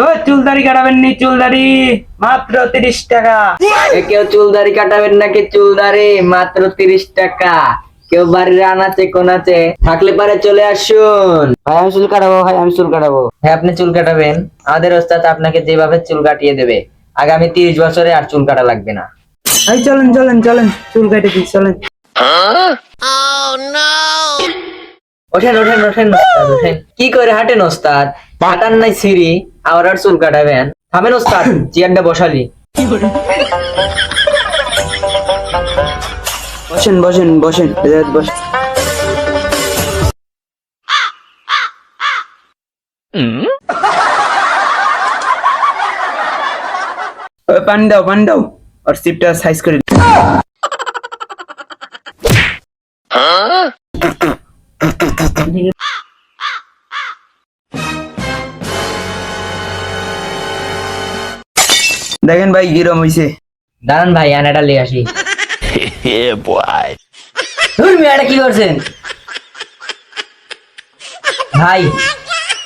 ও চুলদারি কাটাবেন নি চুলদারি। মাত্র তিরিশ টাকা। কেউ চুল দাড়ি কাটাবেন নাকি চুল দাড়ি মাত্র তিরিশ টাকা। কেউ বাড়ির আনাচে কোনাচে থাকলে পারে চলে আসুন। ভাই আমি চুল কাটাবো ভাই আমি চুল কাটাবো। হ্যাঁ আপনি চুল কাটাবেন। আমাদের ওস্তাদ আপনাকে যেভাবে চুল কাটিয়ে দেবে আগামী তিরিশ বছরে আর চুল কাটা লাগবে না। এই চলেন চলেন চলেন। চুল কাটে দিই চলেন। ওঠেন ওঠেন ওঠেন ওস্তাদ ওঠেন। কি করে হাঁটেন ওস্তাদ? হাঁটান নাই সিঁড়ি। আবার আর চুল কাটাবেন থামেন ওস্তাদ চেয়ারটা বসালি। বসেন বসেন বসেন এজাজ বস পানি দাও পানি দাও। আর সিপটা সাইজ করে দিও। দেখেন ভাই কিরম হইছে। দাঁড়ান ভাই আনাটা লিয়ে আসি। ধুর মিয়াটা কি করছেন? ভাই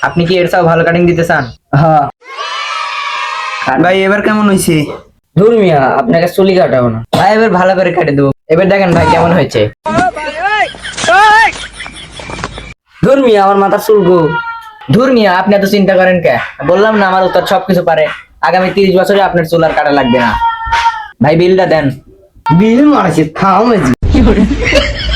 আপনি কি এর সব ভালো কাটিং দিতে চান? হ্যাঁ। ভাই এবার কেমন হইছে? ধুর মিয়া আপনাকে চুলি কাটাবো না। ভাই এবার ভালো করে কেটে দেবো। এবার দেখেন ভাই কেমন হয়েছে। ধুর মিয়া আমার মাথার চুলকো ধুর মিয়া আপনি এত চিন্তা করেন কে? বললাম না আমার উত্তর সবকিছু পারে। আগামী তিরিশ বছরে আপনার চুল আর কাটা লাগবে না। ভাই বিলটা দেন। বিল মারছে থাম